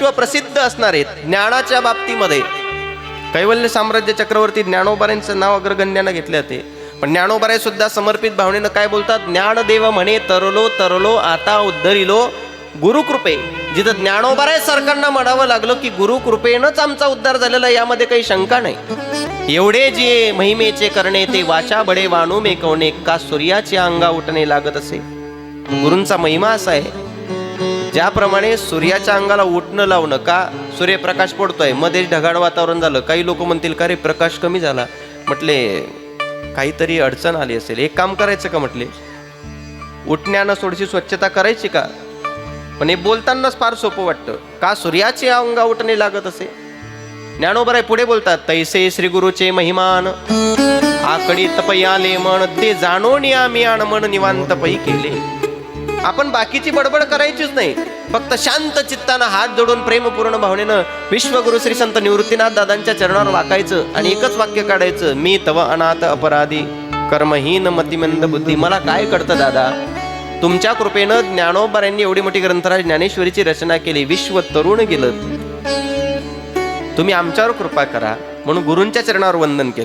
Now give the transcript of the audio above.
विश्वप्रसिद्ध असणारे ज्ञानाच्या बाबतीमध्ये. कैवल्य साम्राज्य चक्रवर्ती ज्ञानोबाऱ्यांचं नाव अग्रगण्यानं घेतले जाते. पण ज्ञानोबारे सुद्धा समर्पित भावनेनं काय बोलतात? ज्ञानदेव म्हणे तरलो तरलो आता उद्धरिलो गुरुकृपे. जिथं ज्ञानोबाराय सरकारना म्हणावं लागलं की गुरुकृपेनंच आमचा उद्धार झालेला यामध्ये काही शंका नाही. एवढे जे महिमेचे करणे ते वाचा बडे वाणू मेकवणे का सूर्याचे अंगा उठणे लागत असे? गुरूंचा महिमा असा आहे. ज्याप्रमाणे सूर्याच्या अंगाला उठणं लावणं का सूर्यप्रकाश पडतोय मध्येच ढगाळ वातावरण झालं काही लोक म्हणतील का रे प्रकाश कमी झाला. म्हटले काहीतरी अडचण आली असेल. एक काम करायचं का? म्हटले. उठण्यानं थोडीशी स्वच्छता करायची का? पण हे बोलतानाच फार सोपं वाटतं. का सूर्याचे अंगा उठणे लागत असे? ज्ञानोबराय पुढे बोलतात तैसे श्री गुरुचे महिमान आकडी तपई आले म्हण ते जाणून आम्ही आण मन निवांत पै केले. आपण बाकीची बडबड करायचीच नाही. फक्त शांत चित्तानं हात जोडून प्रेमपूर्ण भावनेनं विश्वगुरु श्री संत निवृत्तीनाथ दादांच्या चरणावर वाकायचं आणि एकच वाक्य काढायचं मी तव अनाथ अपराधी कर्महीन मतिमंद बुद्धी. मला काय कळतं दादा? तुमच्या कृपेनं ज्ञानोबाऱ्यांनी एवढी मोठी ग्रंथराज ज्ञानेश्वरीची रचना केली विश्व तरुण गेलं. तुम्ही आमच्यावर कृपा करा म्हणून गुरूंच्या चरणावर वंदन केलं.